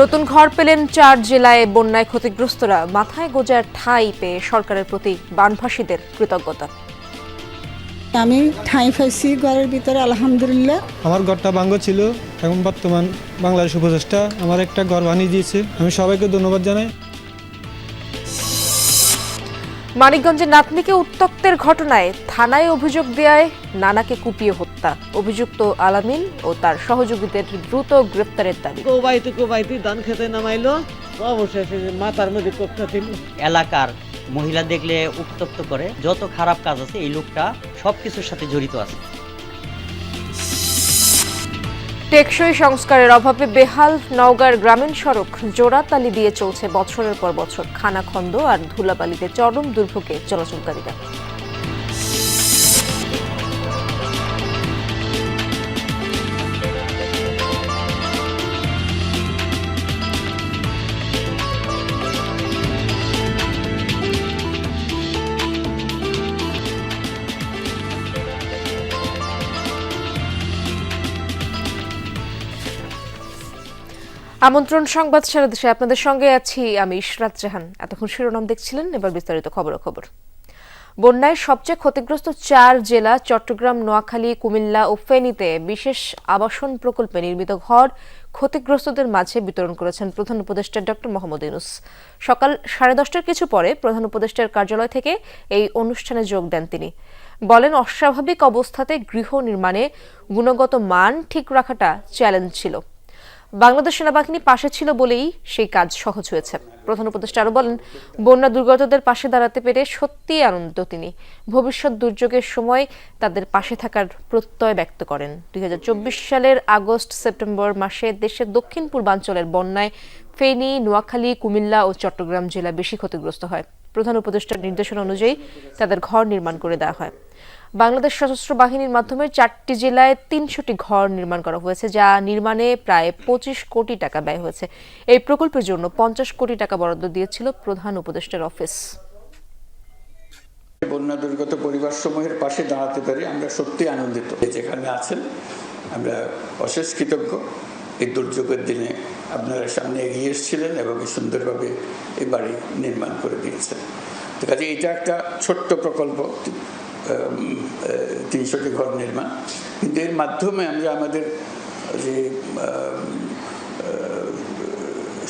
নতুন ঘর পেলেন চার জেলায় বন্যায় ক্ষতিগ্রস্তরা। মাথায় গোজার ঠাঁই পেয়ে সরকারের প্রতি বানভাসীদের কৃতজ্ঞতা। আমি ঠাঁই পাইছি ঘরের ভিতরে আলহামদুলিল্লাহ। আমার ঘরটা ভাঙ্গ ছিল এখন বর্তমান বাংলাদেশ উপদেষ্টা আমার একটা ঘর বানিয়ে দিয়েছে। আমি সবাইকে ধন্যবাদ জানাই। মানিকগঞ্জে নাতনিকে উত্তক্তের ঘটনায় থানায় অভিযোগ দেয় নানাকে কুপিয়ে হত্যা। অভিযুক্ত আলামিন ও তার সহযোগীদের দ্রুত গ্রেপ্তারের দাবি। কোবাইতে কোবাইতে ধান খেতে নামাইলো। অবশেষে মাথার মধ্যে কোপটা দিল এলাকার মহিলা দেখলে উত্তক্ত করে যত খারাপ কাজ আছে এই লোকটা সবকিছুর সাথে জড়িত আছে। টেকসই সংস্কারের অভাবে বেহাল নওগাঁর গ্রামীণ সড়ক জোড়া তালি দিয়ে চলছে বছরের পর বছর, খানাখন্দ আর ধুলাবালিতে চরম দুর্ভোগে চলাচলকারীরা। আমন্ত্রণ সংবাদ সারা দেশে। আপনাদের সঙ্গে আছি আমি ইশরাত জাহান। এতক্ষণ শিরোনাম দেখছিলেন এবার বিস্তারিত খবর খবর বন্যায় সবচেয়ে ক্ষতিগ্রস্ত চার জেলা চট্টগ্রাম, নোয়াখালী, কুমিল্লা ও ফেনীতে বিশেষ আবাসন প্রকল্পে নির্মিত ঘর ক্ষতিগ্রস্তদের মাঝে বিতরণ করেছেন প্রধান উপদেষ্টা ডক্টর মোহাম্মদ ইউনুস। সকাল সাড়ে দশটার কিছু পরে প্রধান উপদেষ্টার কার্যালয় থেকে এই অনুষ্ঠানে যোগ দেন তিনি। বলেন, অস্বাভাবিক অবস্থাতে গৃহ নির্মাণে গুণগত মান ঠিক রাখাটা চ্যালেঞ্জ ছিল। বাংলাদেশ সেনাবাহিনী পাশে ছিল বলেই সেই কাজ সহজ হয়েছে। প্রধান উপদেষ্টা আরও বলেন, বন্যা দুর্গতদের পাশে দাঁড়াতে পেরে সত্যিই আনন্দিত তিনি। ভবিষ্যৎ দুর্যোগের সময় তাদের পাশে থাকার প্রত্যয় ব্যক্ত করেন। দুই হাজার চব্বিশ সালের আগস্ট সেপ্টেম্বর মাসে দেশের দক্ষিণ পূর্বাঞ্চলের বন্যায় ফেনী, নোয়াখালী, কুমিল্লা ও চট্টগ্রাম জেলা বেশি ক্ষতিগ্রস্ত হয়। প্রধান উপদেষ্টার নির্দেশনা অনুযায়ী তাদের ঘর নির্মাণ করে দেওয়া হয়। বাংলাদেশ সশস্ত্র বাহিনীর মাধ্যমে চারটি জেলায় তিনশোটি ঘর নির্মাণ করা হয়েছে, যা নির্মাণে প্রায় পঁচিশ কোটি টাকা ব্যয় হয়েছে। এই প্রকল্পের জন্য পঞ্চাশ কোটি টাকা বরাদ্দ দিয়েছিল প্রধান উপদেষ্টার অফিস। বন্যা দুর্গত পরিবার সমূহের পাশে দাঁড়াতে পারি আমরা সত্যি আনন্দিত। যেখানে আছেন, আমরা অশেষ কৃতজ্ঞ। এই দুর্যোগের দিনে আপনারা সামনে এগিয়ে এসেছিলেন এবং সুন্দরভাবে এই বাড়ি নির্মাণ করে দিয়েছেন। তো কাজে এটা একটা ছোট্ট প্রকল্প। তিনশোটি ঘর নির্মাণ। কিন্তু এর মাধ্যমে আমরা আমাদের যে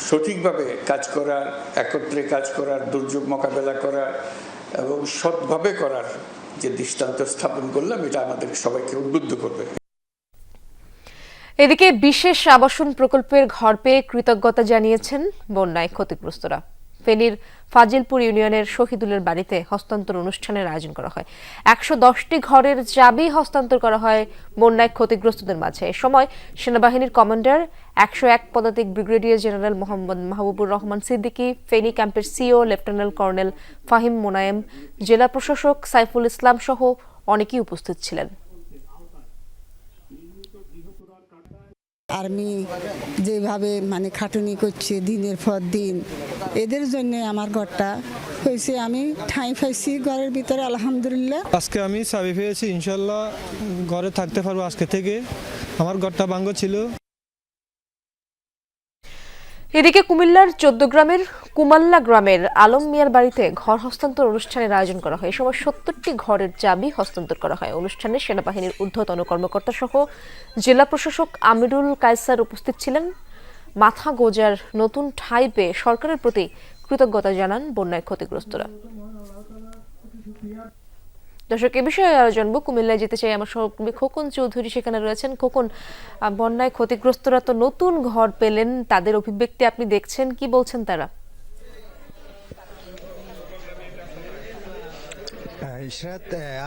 সঠিকভাবে কাজ করার, একত্রে কাজ করার, দুর্যোগ মোকাবেলা করার এবং সৎভাবে করার যে দৃষ্টান্ত স্থাপন করলাম, এটা আমাদের সবাইকে উদ্বুদ্ধ করবে। এদিকে বিশেষ আবাসন প্রকল্পের ঘর পেয়ে কৃতজ্ঞতা জানিয়েছেন বন্যায় ক্ষতিগ্রস্তরা। ফেনীর ফাজিলপুর ইউনিয়নের শহীদুলের বাড়িতে হস্তান্তর অনুষ্ঠানের আয়োজন করা হয়। একশো দশটি ঘরের চাবি হস্তান্তর করা হয় বন্যায় ক্ষতিগ্রস্তদের মাঝে। এ সময় সেনাবাহিনীর কমান্ডার, একশো এক পদাতিক ব্রিগেডিয়ার জেনারেল মোহাম্মদ মাহবুবুর রহমান সিদ্দিকী, ফেনী ক্যাম্পের CO, lieutenant colonel Fahim Monayem, জেলা প্রশাসক সাইফুল ইসলাম সহ অনেকেই উপস্থিত ছিলেন। আর্মি যেভাবে মানে খাটুনি করছে দিনের পর দিন, এদের জন্য আমার ঘরটা হয়েছে। আমি ঠাঁই ফাইছি ঘরের ভিতরে, আলহামদুলিল্লাহ। আজকে আমি চাবি পেয়েছি, ইনশাল্লাহ ঘরে থাকতে পারব আজকে থেকে। আমার ঘরটা ভাঙ্গ ছিল। এদিকে কুমিল্লার চোদ্দ গ্রামের কুমাল্লা গ্রামের আলম মিয়ার বাড়িতে ঘর হস্তান্তর অনুষ্ঠানের আয়োজন করা হয়। এ সময় সত্তরটি ঘরের চাবি হস্তান্তর করা হয়। অনুষ্ঠানে সেনাবাহিনীর ঊর্ধ্বতন কর্মকর্তা সহ জেলা প্রশাসক আমিরুল কায়সার উপস্থিত ছিলেন। মাথা গোজার নতুন ঠাঁই পেয়ে সরকারের প্রতি কৃতজ্ঞতা জানান বন্যায় ক্ষতিগ্রস্তরা। দর্শক, এ বিষয়ে আরও জানব। কুমিল্লায় যেতে চাই আমার সহকর্মী খোকন চৌধুরী, সেখানে রয়েছেন। খোকন বন্যায় ক্ষতিগ্রস্তরা তো নতুন ঘর পেলেন, তাদের অভিব্যক্তি আপনি দেখছেন, কি বলছেন তারা হ্যাঁ,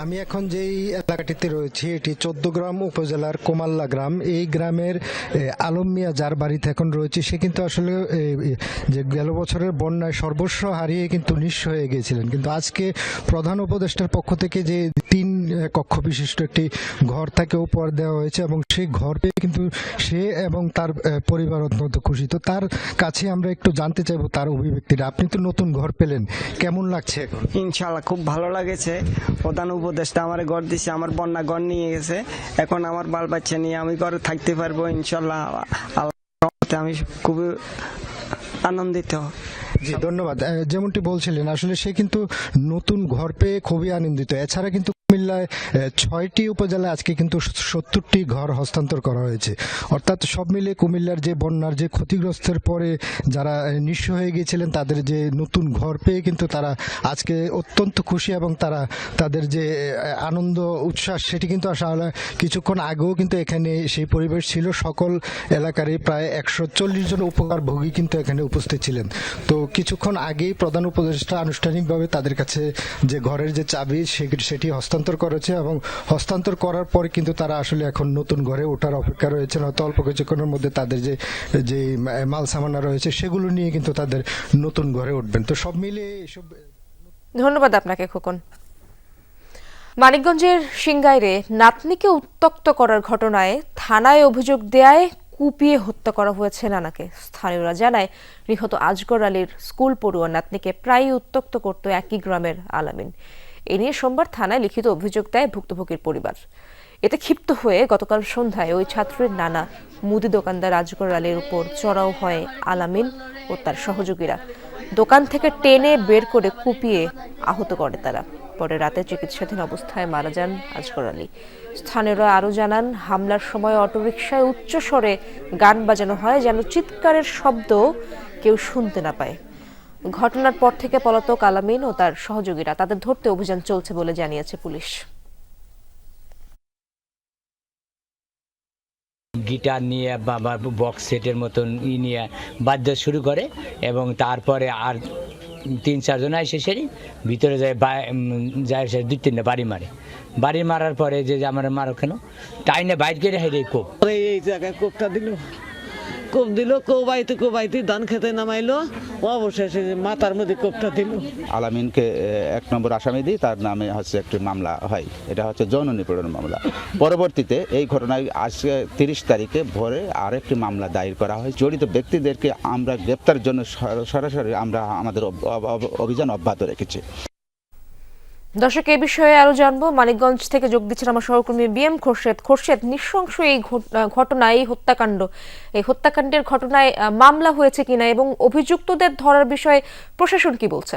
আমি এখন যেই এলাকাটিতে রয়েছি, এটি চোদ্দগ্রাম উপজেলার কোমাল্লা গ্রাম। এই গ্রামের আলম মিয়া যার বাড়িতে এখন রয়েছে, সে কিন্তু আসলে যে গেল বছরের বন্যায় সর্বস্ব হারিয়ে কিন্তু নিঃস্ব হয়ে গিয়েছিলেন। কিন্তু আজকে প্রধান উপদেষ্টার পক্ষ থেকে যে তিন কক্ষ বিশিষ্ট একটি ঘর তাকে উপহার দেওয়া হয়েছে এবং সেই ঘর পেয়ে কিন্তু সে এবং তার পরিবার অত্যন্ত খুশি। তো তার কাছে আমরা একটু জানতে চাইব তার অভিব্যক্তিটা। আপনি তো নতুন ঘর পেলেন। কেমন লাগছে এখন? ইনশাল্লাহ খুব ভালো লাগেছে। প্রধান উপদেশটা আমার ঘর দিছে আমার বন্যা ঘর নিয়ে গেছে। এখন আমার বাল বাচ্চা নিয়ে আমি ঘরে থাকতে পারব ইনশাল্লাহ আল্লাহ আমি খুবই আনন্দিত। জি ধন্যবাদ। যেমনটি বলছিলেন আসলে সে কিন্তু নতুন ঘর পেয়ে খুবই আনন্দিত। এছাড়া কিন্তু কুমিল্লায় ছয়টি উপজেলায় আজকে কিন্তু সত্তরটি ঘর হস্তান্তর করা হয়েছে। অর্থাৎ সব মিলে কুমিল্লার যে বন্যার যে ক্ষতিগ্রস্তের পরে যারা নিঃস্ব হয়ে গিয়েছিলেন, তাদের যে নতুন ঘর পেয়ে কিন্তু তারা আজকে অত্যন্ত খুশি এবং তারা তাদের যে আনন্দ, উচ্ছ্বাস, সেটি কিন্তু আসলে কিছুক্ষণ আগেও কিন্তু এখানে সেই পরিবেশ ছিল। সকল এলাকারই প্রায় একশো চল্লিশ জন উপকারভোগী কিন্তু এখানে উপস্থিত ছিলেন। তো কিছুক্ষণ আগেই প্রধান উপদেষ্টা আনুষ্ঠানিকভাবে তাদের কাছে যে ঘরের যে চাবি সেটি হস্তান্তর করেছে এবং হস্তান্তর করার পরে কিন্তু তারা আসলে এখন নতুন ঘরে ওঠার অপেক্ষা রয়েছে হয়তো অল্প কিছুক্ষণের মধ্যে তাদের যে যে মাল সামানা রয়েছে, সেগুলো নিয়ে কিন্তু তাদের নতুন ঘরে উঠবেন। তো সব মিলে এসব ধন্যবাদ আপনাকে, খোকন। মানিকগঞ্জের সিংগাইরে নাতনিকে উত্তক্ত করার ঘটনায় থানায় অভিযোগ দেয়ায় কুপিয়ে হত্যা করা হয়েছে নানাকে। স্থানীয়রা জানায়, নিহত আজগর আলীর স্কুল পড়ুয়া নাতনিকে প্রায়ই উত্তক্ত করত একই গ্রামের আলামিন। এ নিয়ে সোমবার থানায় লিখিত অভিযোগ দেয় ভুক্তভোগীর পরিবার। এতে ক্ষিপ্ত হয়ে গতকাল সন্ধ্যায় ওই ছাত্রের নানা মুদি দোকানদার আজগর আলীর উপর চড়াও হয় আলামিন ও তার সহযোগীরা। দোকান থেকে টেনে বের করে কুপিয়ে আহত করে তারা। পরে রাতে চিকিৎসাধীন অবস্থায় মারা যান আজগর আলী। স্থানীয়রা আরও জানান, হামলার সময় অটোরিকশায় উচ্চ স্বরে গান বাজানো হয় যেন চিৎকারের শব্দ কেউ শুনতে না পায়। ঘটনার পর থেকে পলাতক আলামিন ও তার সহযোগীরা তাদের ধরতে অভিযান চলছে বলে জানিয়েছে পুলিশ। গিটার নিয়ে বা বক্স সেটের মতন ই নিয়ে বাদ্য শুরু করে এবং তারপরে আর তিন চারজন এসে সেরি ভিতরে যায় যায় সে দুই তিনটা বাড়ি মারে। বাড়ি মারার পরে যে যে আমার মারো কেন? টাইনে বাইর করে হেরে কোপ। এই জায়গায় কোপটা দিল। কোপ দিল, কোবাইতে কোবাইতে ধান খেতে নামাইলো। অবশেষে মাথার মধ্যে কোপটা দিল। আলামিনকে এক নম্বর আসামি দিই তার নামে হচ্ছে একটি মামলা হয়। এটা হচ্ছে যৌন নিপীড়ন মামলা। পরবর্তীতে এই ঘটনায় আজকে তিরিশ তারিখে ভোরে আরেকটি মামলা দায়ের করা হয়। জড়িত ব্যক্তিদেরকে আমরা গ্রেপ্তারের জন্য সর- সরাসরি আমরা আমাদের অভিযান অব্যাহত রেখেছি। দর্শক, এ বিষয়ে আরও জানব। মানিকগঞ্জ থেকে যোগ দিচ্ছেন আমার সহকর্মী বিএম খোরশেদ। খোরশেদ, নিঃশংস এই ঘটনা এই হত্যাকাণ্ড। এই হত্যাকাণ্ডের ঘটনায় মামলা হয়েছে কিনা এবং অভিযুক্তদের ধরার বিষয়ে প্রশাসন কি বলছে?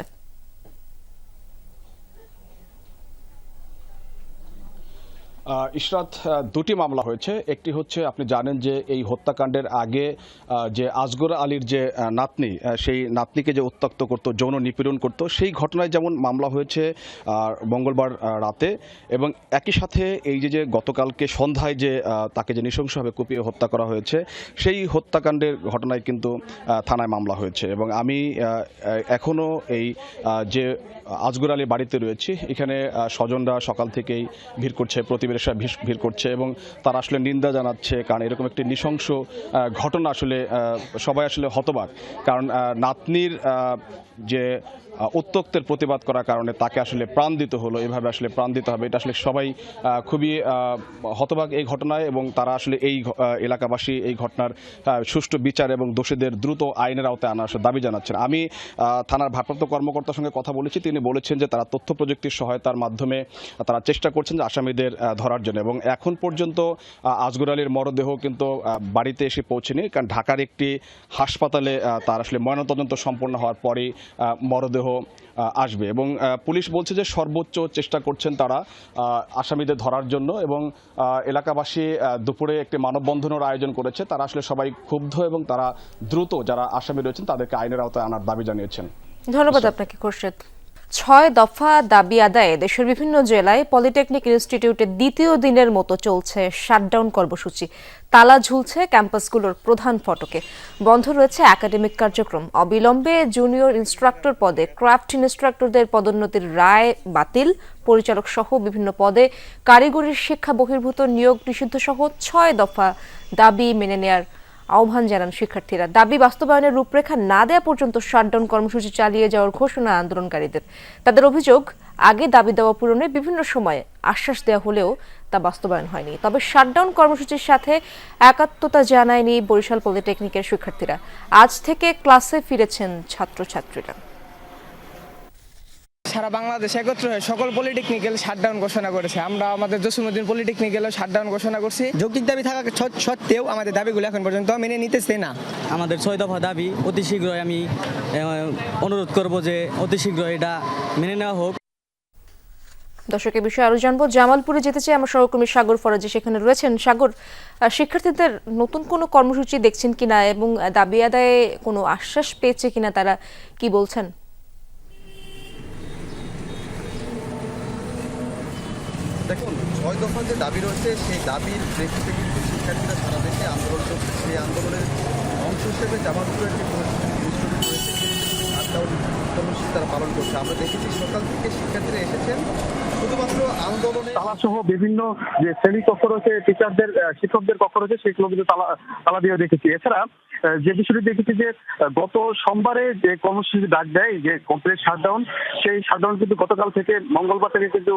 ইশরাত দুটি মামলা হয়েছে। একটি হচ্ছে আপনি জানেন যে এই হত্যাকাণ্ডের আগে যে আজগর আলীর যে নাতনি সেই নাতনিকে যে উত্তক্ত করত যৌন নিপীড়ন করত সেই ঘটনায় যেমন মামলা হয়েছে মঙ্গলবার রাতে এবং একই সাথে এই যে যে গতকালকে সন্ধ্যায় যে তাকে যে নৃশংসভাবে কুপিয়ে হত্যা করা হয়েছে সেই হত্যাকাণ্ডের ঘটনায় কিন্তু থানায় মামলা হয়েছে। এবং আমি আহ, আহ, এখনও এই যে আজগর আলী বাড়িতে রয়েছি এখানে স্বজনরা সকাল থেকেই ভিড় করছে প্রতিবেশীরা ভিড়- ভিড় করছে এবং তারা আসলে নিন্দা জানাচ্ছে, কারণ এরকম একটি নৃশংস ঘটনা আসলে সবাই আসলে হতবাক। কারণ নাতনির যে উত্তক্তের প্রতিবাদ করার কারণে তাকে আসলে প্রাণ দিতে হলো, এভাবে আসলে প্রাণ দিতে হবে। এটা আসলে সবাই খুবই হতবাক এই ঘটনায় এবং তারা আসলে এই এলাকাবাসী এই ঘটনার সুষ্ঠু বিচার এবং দোষীদের দ্রুত আইনের আওতায় আনার দাবি জানাচ্ছেন। আমি থানার ভারপ্রাপ্ত কর্মকর্তার সঙ্গে কথা বলেছি। তিনি বলেছেন যে তারা তথ্য প্রযুক্তির সহায়তার মাধ্যমে তারা চেষ্টা করছেন যে আসামিদের ধরার জন্য এবং এখন পর্যন্ত আজগর আলীর মরদেহ কিন্তু বাড়িতে এসে পৌঁছেনি। কারণ ঢাকার একটি হাসপাতালে তার আসলে ময়নাতদন্ত সম্পন্ন হওয়ার পরেই মরদেহ আসবে। এবং পুলিশ বলছে যে সর্বোচ্চ চেষ্টা করছেন তারা আসামিদের ধরার জন্য এবং এলাকাবাসী দুপুরে একটি মানববন্ধনের আয়োজন করেছে। তারা আসলে সবাই ক্ষুব্ধ এবং তারা দ্রুত যারা আসামি রয়েছেন তাদেরকে আইনের আওতায় আনার দাবি জানিয়েছেন। ধন্যবাদ আপনাকে খোরশেদ। ছয় দফা দাবি আদায়ে দেশের বিভিন্ন জেলায় পলিটেকনিক ইনস্টিটিউটে দ্বিতীয় দিনের মতো চলছে শাটডাউন কর্মসূচি। তালা ঝুলছে ক্যাম্পাসগুলোর প্রধান ফটকে। বন্ধ রয়েছে একাডেমিক কার্যক্রম। অবিলম্বে জুনিয়র ইনস্ট্রাক্টর পদে ক্রাফট ইনস্ট্রাক্টরদের পদোন্নতির রায় বাতিল। পরিচালক সহ বিভিন্ন পদে কারিগরি শিক্ষা বহির্ভূত নিয়োগ নিষিদ্ধ সহ ছয় দফা দাবি মেনে নেয়ার আহ্বান জানান শিক্ষার্থীরা। দাবি, বাস্তবায়নের রূপরেখা না দেওয়া পর্যন্ত শাটডাউন কর্মসূচি চালিয়ে যাওয়ার ঘোষণা আন্দোলনকারীদের। তাদের অভিযোগ, আগে দাবি দেওয়া পূরণে বিভিন্ন সময়ে আশ্বাস দেওয়া হলেও তা বাস্তবায়ন হয়নি। তবে শাটডাউন কর্মসূচির সাথে একাত্মতা জানায়নি বরিশাল পলিটেকনিকের শিক্ষার্থীরা। আজ থেকে ক্লাসে ফিরেছেন ছাত্রছাত্রীরা। সারা বাংলাদেশ একত্র হয়ে সকল পলিটেকনিক্যাল শাটডাউন ঘোষণা করেছে। আমরা আমাদের জসিমুদ্দিন পলিটেকনিক্যালও শাটডাউন ঘোষণা করছি। যৌক্তিক দাবি থাকা সত্ত্বেও আমাদের দাবিগুলো এখন পর্যন্ত মেনে নিতেছে না। আমাদের ছয় দফা দাবি অতি শীঘ্রই আমি অনুরোধ করব যে অতি শীঘ্র এটা মেনে নেওয়া হোক। দর্শক এ বিষয়ে আরও জানব। জামালপুরে যেতে চাই আমার সহকর্মী সাগর ফরাজি সেখানে রয়েছেন। সাগর শিক্ষার্থীদের নতুন কোনো কর্মসূচি দেখছেন কিনা এবং দাবি আদায়ে কোনো আশ্বাস পেয়েছে কিনা তারা কি বলছেন? দেখুন, ছয় দফা যে দাবি রয়েছে, সেই দাবির প্রেক্ষিতে কিন্তু শিক্ষার্থীরা সারা দেশে আন্দোলন করছে। সেই আন্দোলনের অংশ হিসেবে জামালপুরের একটি পরিস্থিতি রয়েছে সেই শাটডাউন তারা পালন করছে। আমরা দেখেছি সকাল থেকে শিক্ষার্থীরা এসেছেন। বিভিন্ন যে শ্রেণি কক্ষ রয়েছে টিচারদের শিক্ষকদের কক্ষ রয়েছে, সেগুলো কিন্তু তালা তালা দিয়ে দেখেছি। এছাড়া যে বিষয়টি দেখেছি যে গত সোমবারে যে কর্মসূচি ডাক দেয়, যে কমপ্লিট শাটডাউন সেই শাটডাউন কিন্তু গতকাল থেকে মঙ্গলবার থেকে কিন্তু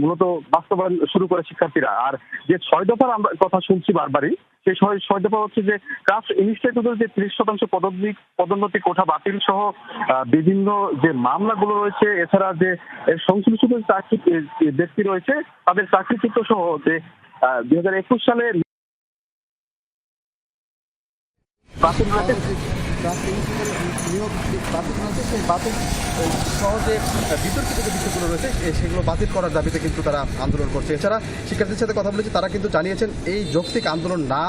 মূলত বাস্তবায়ন শুরু করে শিক্ষার্থীরা। আর যে ছয় দফার আমরা কথা শুনছি বারবারই সেই ছয় দফা হচ্ছে যে কাস্ট ইনস্টিটিউটের যে ত্রিশ শতাংশ পদোন্নতি পদোন্নতি কোঠা বাতিল সহ বিভিন্ন যে মামলাগুলো রয়েছে, এছাড়া যে সংশ্লিষ্ট চাকরি ব্যক্তি রয়েছে, তাদের চাকরিচ্যুত সহ যে দুই হাজার একুশ সালে বাতিল রয়েছে সহজে বিতর্কিত যে রয়েছে সেগুলো বাতিল করার দাবিতে কিন্তু তারা আন্দোলন করছে এছাড়া শিক্ষার্থীদের সাথে কথা বলেছে তারা কিন্তু জানিয়েছেন এই যৌক্তিক আন্দোলন না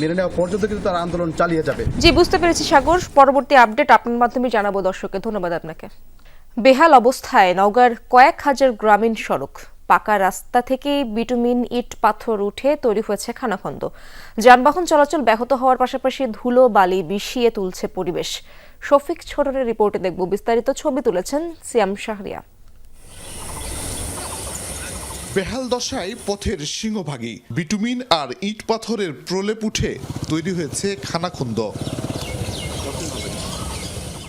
মেনে নেওয়া পর্যন্ত কিন্তু তারা আন্দোলন চালিয়ে যাবে জি, বুঝতে পেরেছি সাগর। পরবর্তী আপডেট আপনার মাধ্যমে জানাব দর্শককে। ধন্যবাদ আপনাকে। বেহাল অবস্থায় নওগাঁর কয়েক হাজার গ্রামীণ সড়ক। পাকা রাস্তা থেকে বিটুমিন ইট পাথর উঠে তৈরি হয়েছে খানাখন্দ। যানবাহন চলাচল ব্যাহত হওয়ার পাশাপাশি ধুলো, বালি বিষিয়ে তুলছে পরিবেশ। শফিক ছোটনের রিপোর্টে দেখব বিস্তারিত ছবি তুলেছেন সিয়াম শাহরিয়া। বেহাল দশায় পথের সিংহভাগী বিটুমিন আর ইট পাথরের প্রলেপ উঠে তৈরি হয়েছে খানাখন্দ।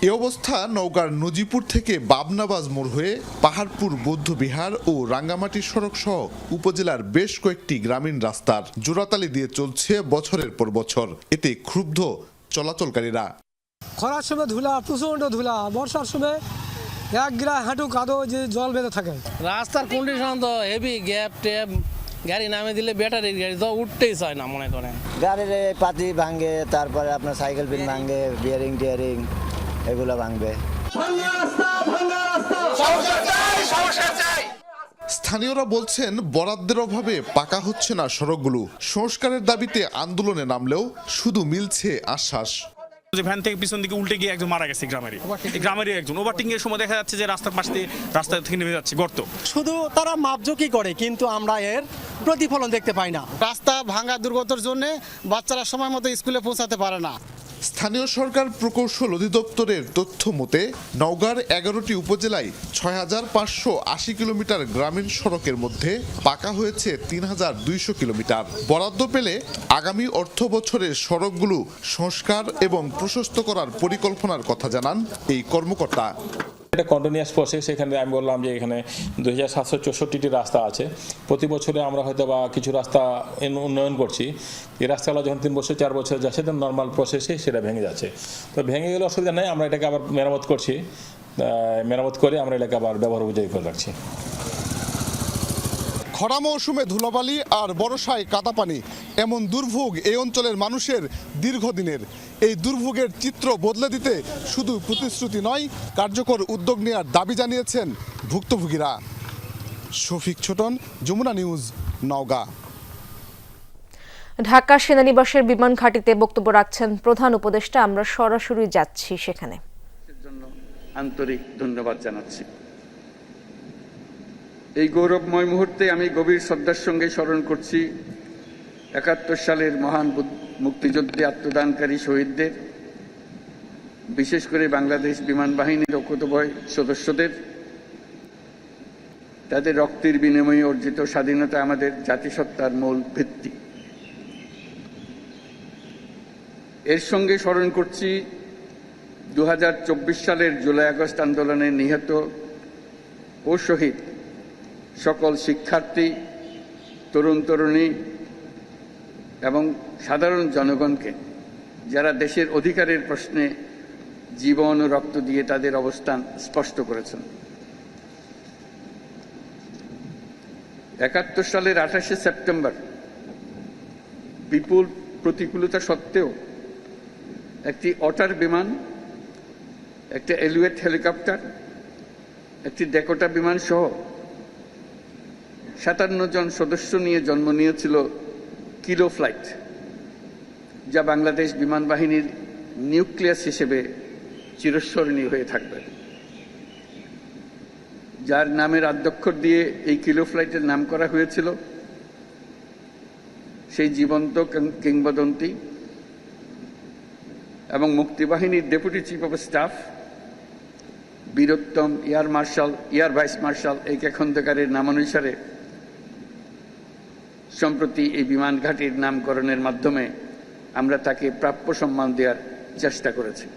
এ অবস্থা নওগাঁর নজিপুর থেকে বাবনাবাজ মোড় হয়ে পাহাড়পুর বৌদ্ধ বিহার ও রাঙ্গামাটি সড়ক সহ উপজেলার বেশ কয়েকটি গ্রামীণ রাস্তার জোড়াতালি দিয়ে চলছে বছরের পর বছর। এতে ক্ষুব্ধ চলাচলকারীরা। খরার সময় ধুলা প্রচণ্ড ধুলা বর্ষার সময় এক গ্রা হাঁটু কাদো যে জল বেঁধে থাকে। রাস্তার কন্ডিশন তো হেভি গ্যাপ ট্যাপ গাড়ি নামে দিলে ব্যাটারির গাড়ি তো উঠতেই চায় না মনে করেন। গাড়ির পাতি ভাঙে তারপরে আপনার সাইকেল পিন ভাঙে বিয়ারিং টিয়ারিং এগুলো ভাঙবে। স্থানীয়রা বলছেন বরাদ্দের অভাবে পাকা হচ্ছে না সড়কগুলো। সংস্কারের দাবিতে আন্দোলনে নামলেও শুধু মিলছে আশ্বাস। যে ভ্যান থেকে পিছন দিকে উল্টে গিয়ে একজন মারা গেছে গ্রামেরই। গ্রামেরই একজন। ওভারটেকিং এর সময় দেখা যাচ্ছে যে রাস্তার পাশ দিয়ে রাস্তা থেকে নেমে যাচ্ছে গর্ত। শুধু তারা মাপজোকি করে কিন্তু আমরা এর প্রতিফলন দেখতে পাই না। রাস্তা ভাঙা দুর্গতর জন্য বাচ্চারা সময় মতো স্কুলে পৌঁছাতে পারে না। স্থানীয় সরকার প্রকৌশল অধিদপ্তরের তথ্য মতে, নওগাঁর এগারোটি উপজেলায় ছয় হাজার পাঁচশো আশি কিলোমিটার গ্রামীণ সড়কের মধ্যে পাকা হয়েছে তিন হাজার দুইশো কিলোমিটার। বরাদ্দ পেলে আগামী অর্থ বছরের সড়কগুলো সংস্কার এবং প্রশস্ত করার পরিকল্পনার কথা জানান এই কর্মকর্তা। এটা কন্টিনিউয়াস প্রসেস এখানে আমি বললাম যে এখানে দুই হাজার সাতশো চৌষট্টিটি রাস্তা আছে। প্রতি বছরে আমরা হয়তো বা কিছু রাস্তা উন্নয়ন করছি। এই রাস্তাগুলো যখন তিন বছর, চার বছর যাচ্ছে তখন নর্মাল প্রসেসে সেটা ভেঙে যাচ্ছে। তো ভেঙে গেলে অসুবিধা নেই, আমরা এটাকে আবার মেরামত করছি। মেরামত করে আমরা এটাকে আবার ব্যবহার উপযোগী করে রাখছি। খরা মৌসুমে ধুলাবালি আর বর্ষায় কাদা পানি এমন দুর্ভোগ এই অঞ্চলের মানুষের দীর্ঘদিনের। এই দুর্ভোগের চিত্র বদলে দিতে শুধু প্রতিশ্রুতি নয় কার্যকর উদ্যোগ নেওয়ার দাবি জানিয়েছেন ভুক্তভোগীরা। শফিক ছোটন যমুনা নিউজ নওগাঁ। ঢাকা সেনানিবাসের বিমান ঘাঁটিতে বক্তব্য রাখছেন প্রধান উপদেষ্টা। আমরা সরাসরি যাচ্ছি সেখানে। আন্তরিক ধন্যবাদ জানাচ্ছি। এই গৌরবময় মুহূর্তে আমি গভীর শ্রদ্ধার সঙ্গে স্মরণ করছি একাত্তর সালের মহান মুক্তিযুদ্ধে আত্মদানকারী শহীদদের, বিশেষ করে বাংলাদেশ বিমান বাহিনীর ঐক্যতবয় সদস্যদের, তাদের রক্তের বিনিময়ে অর্জিত স্বাধীনতা আমাদের জাতিসত্তার মূল ভিত্তি। এর সঙ্গে স্মরণ করছি দু হাজার চব্বিশ সালের জুলাই আগস্ট আন্দোলনে নিহত ও শহীদ সকল শিক্ষার্থী, তরুণ তরুণী এবং সাধারণ জনগণকে, যারা দেশের অধিকারের প্রশ্নে জীবন ও রক্ত দিয়ে তাদের অবস্থান স্পষ্ট করেছেন। একাত্তর সালের আঠাশে সেপ্টেম্বর বিপুল প্রতিকূলতা সত্ত্বেও একটি অটার বিমান, একটি এলুয়েট হেলিকপ্টার, একটি ডেকোটা বিমান সহ সাতান্ন জন সদস্য নিয়ে জন্ম নিয়েছিল কিলো ফ্লাইট, যা বাংলাদেশ বিমান বাহিনীর নিউক্লিয়াস হিসেবে চিরস্মরণীয় হয়ে থাকবে। যার নামের আদ্যক্ষর দিয়ে এই কিলো ফ্লাইটের নাম করা হয়েছিল সেই জীবন্ত কিংবদন্তি এবং মুক্তিবাহিনীর deputy chief of staff Bir Uttom air marshal air vice marshal A K খন্দকারের নামানুসারে সম্প্রতি এই বিমান ঘাটির নামকরণের মাধ্যমে আমরা তাকে প্রাপ্য সম্মান দেওয়ার চেষ্টা করেছি।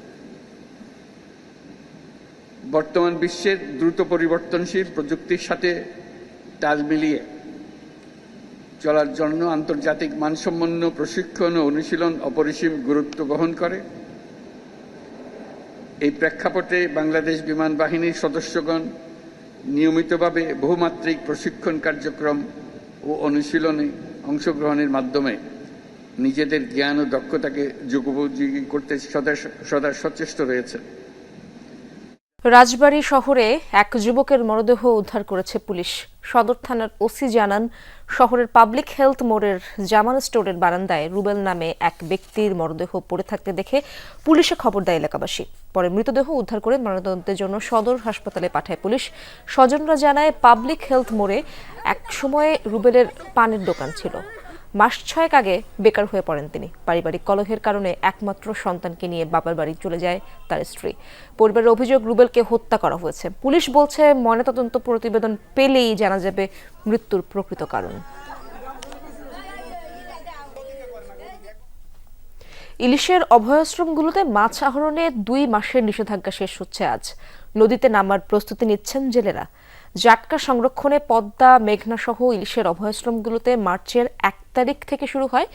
বর্তমান বিশ্বের দ্রুত পরিবর্তনশীল প্রযুক্তির সাথে তাল মিলিয়ে চলার জন্য আন্তর্জাতিক মানসম্পন্ন প্রশিক্ষণ ও অনুশীলন অপরিসীম গুরুত্ব বহন করে। এই প্রেক্ষাপটে বাংলাদেশ বিমান বাহিনীর সদস্যগণ নিয়মিতভাবে বহুমাত্রিক প্রশিক্ষণ কার্যক্রম ও অনুশীলনে অংশগ্রহণের মাধ্যমে নিজেদের জ্ঞান ও দক্ষতাকে যুগোপযোগী করতে সদা সদা সচেষ্ট রয়েছে। রাজবাড়ী শহরে এক যুবকের মরদেহ উদ্ধার করেছে পুলিশ। সদর থানার ওসি জানান, শহরের পাবলিক হেলথ মোড়ের জামান স্টোরের বারান্দায় রুবেল নামে এক ব্যক্তির মরদেহ পড়ে থাকতে দেখে পুলিশে খবর দেয় এলাকাবাসী। পরে মৃতদেহ উদ্ধার করে ময়নাতদন্তের জন্য সদর হাসপাতালে পাঠায় পুলিশ। স্বজনরা জানায়, পাবলিক হেলথ মোড়ে এক সময়ে রুবেলের পানের দোকান ছিল। মাস ছয়েক আগে বেকার হয়ে পড়েন তিনি। পারিবারিক কলহের কারণে একমাত্র সন্তানকে নিয়ে বাবার বাড়ি চলে যায় তার স্ত্রী। পরিবারের অভিযোগ, রুবেলকে হত্যা করা হয়েছে। পুলিশ বলছে, ময়নাতদন্ত প্রতিবেদন পেলেই জানা যাবে মৃত্যুর প্রকৃত কারণ। ইলিশের অভয়াশ্রমগুলোতে মাছ আহরণে দুই মাসের নিষেধাজ্ঞা শেষ হচ্ছে আজ। নদীতে নামার প্রস্তুতি নিচ্ছেন জেলেরা। জাটকা সংরক্ষণে পদ্মা, মেঘনা সহ ইলিশের অভয়াশ্রমগুলোতে মার্চের এক তারিখ থেকে শুরু হয়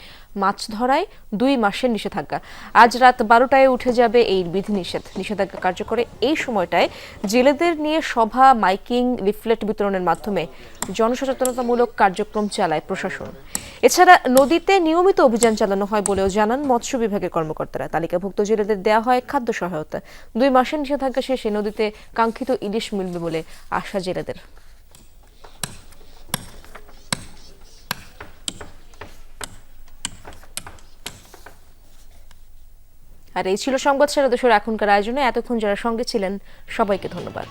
মাছ ধরায় দুই মাসের নিষেধাজ্ঞা। আজ রাত বারোটায় উঠে যাবে এই বিধিনিষেধ। নিষেধাজ্ঞা কার্যকরে এই সময়টায় জেলেদের নিয়ে সভা, মাইকিং, লিফলেট বিতরণের মাধ্যমে জনসচেতনতামূলক কার্যক্রম চালায় প্রশাসন। এছাড়া নদীতে নিয়মিত অভিযান চালানো হয় বলেও জানান মৎস্য বিভাগের কর্মকর্তারা। তালিকাভুক্ত জেলেদের দেওয়া হয় খাদ্য সহায়তা। দুই মাসের নিষেধাজ্ঞা শেষে নদীতে কাঙ্ক্ষিত ইলিশ মিলবে বলে আশা জেলেদের। আর এই ছিল সংবাদ সারা দেশের এখনকার আয়োজনে। এতক্ষণ যারা সঙ্গে ছিলেন সবাইকে ধন্যবাদ।